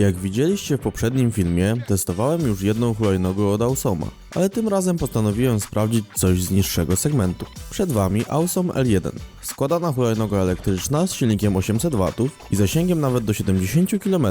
Jak widzieliście w poprzednim filmie, testowałem już jedną hulajnogę od Ausoma, ale tym razem postanowiłem sprawdzić coś z niższego segmentu. Przed Wami Ausom L1. Składana hulajnoga elektryczna z silnikiem 800 W i zasięgiem nawet do 70 km.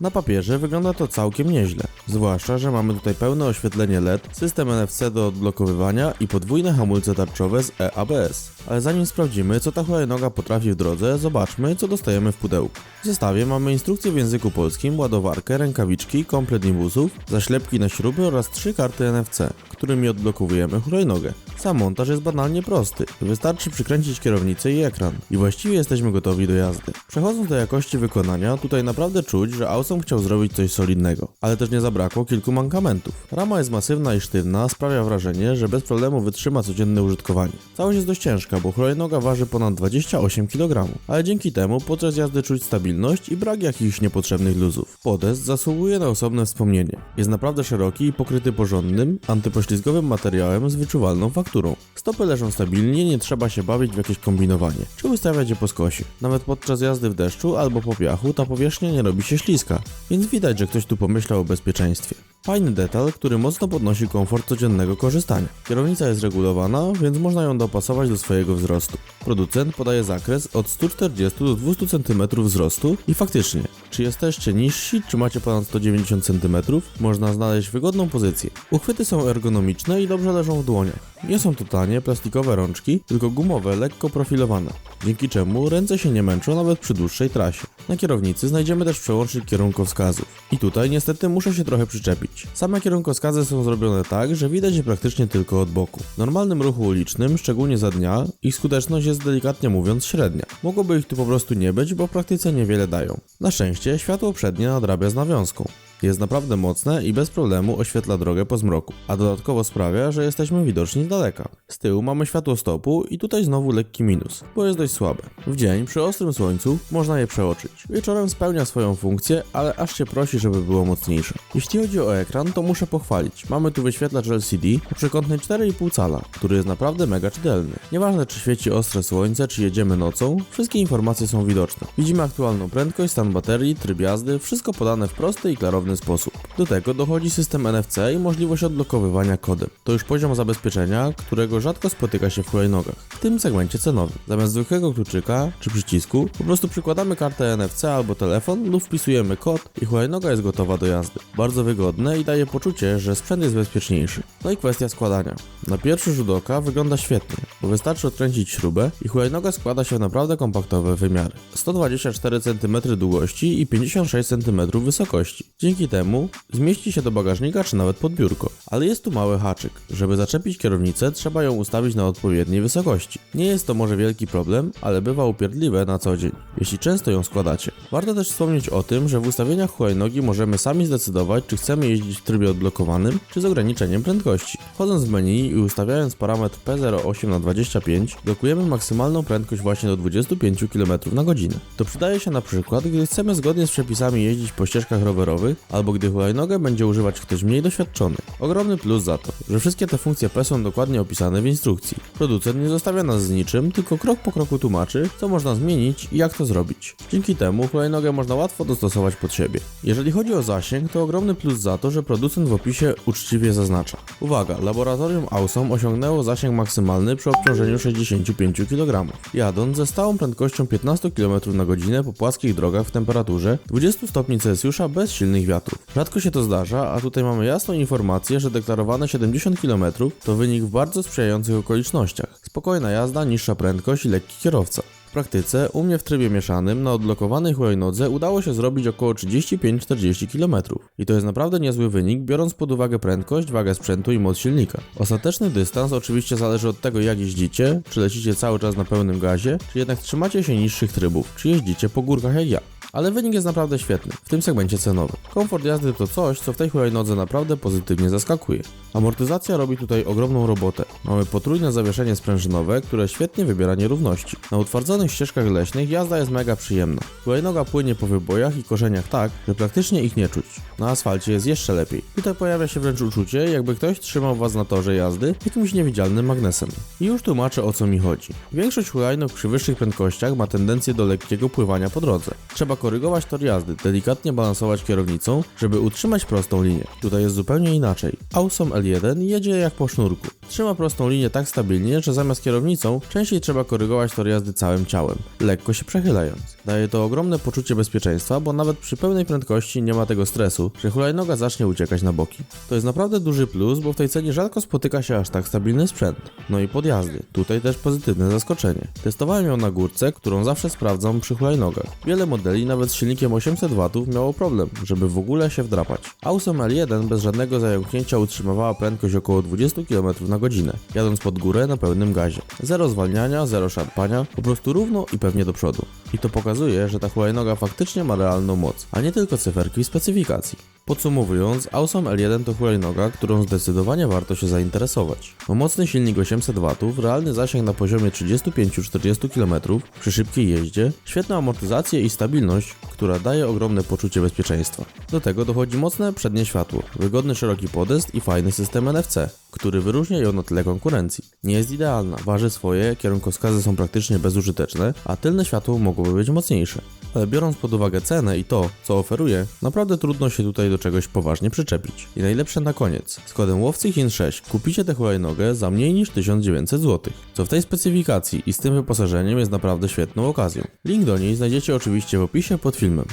Na papierze wygląda to całkiem nieźle, zwłaszcza, że mamy tutaj pełne oświetlenie LED, system NFC do odblokowywania i podwójne hamulce tarczowe z EABS. Ale zanim sprawdzimy, co ta hulajnoga potrafi w drodze, zobaczmy, co dostajemy w pudełku. W zestawie mamy instrukcję w języku polskim, ładowarkę, rękawiczki, komplet nimbusów, zaślepki na śruby oraz trzy karty NFC, którymi odblokowujemy hulajnogę. Sam montaż jest banalnie prosty. Wystarczy przykręcić kierownicę i ekran i właściwie jesteśmy gotowi do jazdy. Przechodząc do jakości wykonania, tutaj naprawdę czuć, że Awesome chciał zrobić coś solidnego, ale też nie zabrakło kilku mankamentów. Rama jest masywna i sztywna, sprawia wrażenie, że bez problemu wytrzyma codzienne użytkowanie. Całość jest dość ciężka, bo hulajnoga waży ponad 28 kg, ale dzięki temu podczas jazdy czuć stabilność i brak jakichś niepotrzebnych luzów. Podest zasługuje na osobne wspomnienie. Jest naprawdę szeroki i pokryty porządnym, antypoślizgowym materiałem z wyczuwalną fakturą. Stopy leżą stabilnie, nie trzeba się bawić w jakieś kombinowanie, czy ustawiać je po skosie. Nawet podczas jazdy w deszczu albo po piachu ta powierzchnia nie robi się śliska, więc widać, że ktoś tu pomyślał o bezpieczeństwie. Fajny detal, który mocno podnosi komfort codziennego korzystania. Kierownica jest regulowana, więc można ją dopasować do swojego wzrostu. Producent podaje zakres od 140 do 200 cm wzrostu i faktycznie, czy jesteście niżsi, czy macie ponad 190 cm, można znaleźć wygodną pozycję. Uchwyty są ergonomiczne i dobrze leżą w dłoniach. Nie są to tanie, plastikowe rączki, tylko gumowe, lekko profilowane, dzięki czemu ręce się nie męczą nawet przy dłuższej trasie. Na kierownicy znajdziemy też przełącznik kierunkowskazów. I tutaj niestety muszę się trochę przyczepić. Same kierunkowskazy są zrobione tak, że widać je praktycznie tylko od boku. W normalnym ruchu ulicznym, szczególnie za dnia, ich skuteczność jest delikatnie mówiąc średnia. Mogłoby ich tu po prostu nie być, bo w praktyce niewiele dają. Na szczęście światło przednie nadrabia z nawiązką. Jest naprawdę mocne i bez problemu oświetla drogę po zmroku, a dodatkowo sprawia, że jesteśmy widoczni z daleka. Z tyłu mamy światło stopu i tutaj znowu lekki minus, bo jest dość słabe. W dzień przy ostrym słońcu można je przeoczyć. Wieczorem spełnia swoją funkcję, ale aż się prosi, żeby było mocniejsze. Jeśli chodzi o ekran, to muszę pochwalić. Mamy tu wyświetlacz LCD o przekątnej 4,5 cala, który jest naprawdę mega czytelny. Nieważne czy świeci ostre słońce, czy jedziemy nocą, wszystkie informacje są widoczne. Widzimy aktualną prędkość, stan baterii, tryb jazdy, wszystko podane w prosty i klarowny sposób. Do tego dochodzi system NFC i możliwość odblokowywania kodem. To już poziom zabezpieczenia, którego rzadko spotyka się w hulajnogach. W tym segmencie cenowym. Zamiast zwykłego kluczyka czy przycisku, po prostu przykładamy kartę NFC albo telefon lub wpisujemy kod i hulajnoga jest gotowa do jazdy. Bardzo wygodne i daje poczucie, że sprzęt jest bezpieczniejszy. No i kwestia składania. Na pierwszy rzut oka wygląda świetnie, bo wystarczy odkręcić śrubę i hulajnoga składa się w naprawdę kompaktowe wymiary. 124 cm długości i 56 cm wysokości. Dzięki temu zmieści się do bagażnika czy nawet pod biurko. Ale jest tu mały haczyk. Żeby zaczepić kierownicę, trzeba ją ustawić na odpowiedniej wysokości. Nie jest to może wielki problem, ale bywa upierdliwe na co dzień, jeśli często ją składacie. Warto też wspomnieć o tym, że w ustawieniach hulajnogi możemy sami zdecydować, czy chcemy jeździć w trybie odblokowanym, czy z ograniczeniem prędkości. Wchodząc w menu i ustawiając parametr P08 na 25, blokujemy maksymalną prędkość właśnie do 25 km na godzinę. To przydaje się na przykład, gdy chcemy zgodnie z przepisami jeździć po ścieżkach rowerowych, albo gdy hulajnogę będzie używać ktoś mniej doświadczony. Ogromny plus za to, że wszystkie te funkcje P są dokładnie opisane w instrukcji. Producent nie zostawia nas z niczym, tylko krok po kroku tłumaczy, co można zmienić i jak to zrobić. Dzięki temu hulajnogę można łatwo dostosować pod siebie. Jeżeli chodzi o zasięg, to ogromny plus za to, że producent w opisie uczciwie zaznacza. Uwaga, laboratorium Awesome osiągnęło zasięg maksymalny przy obciążeniu 65 kg. Jadąc ze stałą prędkością 15 km na godzinę po płaskich drogach w temperaturze 20 stopni Celsjusza bez silnych wiatrów. Rzadko się to zdarza, a tutaj mamy jasną informację, że deklarowane 70 km to wynik w bardzo sprzyjających okolicznościach. Spokojna jazda, niższa prędkość i lekki kierowca. W praktyce u mnie w trybie mieszanym na odblokowanej hulajnodze udało się zrobić około 35-40 km. I to jest naprawdę niezły wynik, biorąc pod uwagę prędkość, wagę sprzętu i moc silnika. Ostateczny dystans oczywiście zależy od tego jak jeździcie, czy lecicie cały czas na pełnym gazie, czy jednak trzymacie się niższych trybów, czy jeździcie po górkach jak ja. Ale wynik jest naprawdę świetny, w tym segmencie cenowym. Komfort jazdy to coś, co w tej hulajnodze naprawdę pozytywnie zaskakuje. Amortyzacja robi tutaj ogromną robotę. Mamy potrójne zawieszenie sprężynowe, które świetnie wybiera nierówności. Na utwardzonych ścieżkach leśnych jazda jest mega przyjemna. Hulajnoga płynie po wybojach i korzeniach tak, że praktycznie ich nie czuć. Na asfalcie jest jeszcze lepiej. Tutaj pojawia się wręcz uczucie, jakby ktoś trzymał was na torze jazdy jakimś niewidzialnym magnesem. I już tłumaczę o co mi chodzi. Większość hulajnóg przy wyższych prędkościach ma tendencję do lekkiego pływania po drodze. Trzeba korygować tor jazdy, delikatnie balansować kierownicą, żeby utrzymać prostą linię. Tutaj jest zupełnie inaczej. Awesome L1 jedzie jak po sznurku. Trzyma prostą linię tak stabilnie, że zamiast kierownicą częściej trzeba korygować tor jazdy całym ciałem, lekko się przechylając. Daje to ogromne poczucie bezpieczeństwa, bo nawet przy pełnej prędkości nie ma tego stresu, że hulajnoga zacznie uciekać na boki. To jest naprawdę duży plus, bo w tej cenie rzadko spotyka się aż tak stabilny sprzęt. No i podjazdy. Tutaj też pozytywne zaskoczenie. Testowałem ją na górce, którą zawsze sprawdzam przy hulajnogach. Wiele modeli, nawet z silnikiem 800 W, miało problem, żeby w ogóle się wdrapać. Awesome L1 bez żadnego zająknięcia utrzymywała prędkość około 20 km na godzinę, jadąc pod górę na pełnym gazie. Zero zwalniania, zero szarpania, po prostu równo i pewnie do przodu. I to pokazuje, że ta hulajnoga faktycznie ma realną moc, a nie tylko cyferki w specyfikacji. Podsumowując, Awesome L1 to hulajnoga, którą zdecydowanie warto się zainteresować. Ma mocny silnik 800 W, realny zasięg na poziomie 35-40 km przy szybkiej jeździe, świetną amortyzację i stabilność, która daje ogromne poczucie bezpieczeństwa. Do tego dochodzi mocne przednie światło, wygodny szeroki podest i fajny system NFC, który wyróżnia ją na tle konkurencji. Nie jest idealna, waży swoje, kierunkowskazy są praktycznie bezużyteczne, a tylne światło mogłoby być mocniejsze. Ale biorąc pod uwagę cenę i to, co oferuje, naprawdę trudno się tutaj do czegoś poważnie przyczepić. I najlepsze na koniec. Z kodem łowcy Chin 6 kupicie tę hulajnogę za mniej niż 1900 zł, co w tej specyfikacji i z tym wyposażeniem jest naprawdę świetną okazją. Link do niej znajdziecie oczywiście w opisie pod filmem.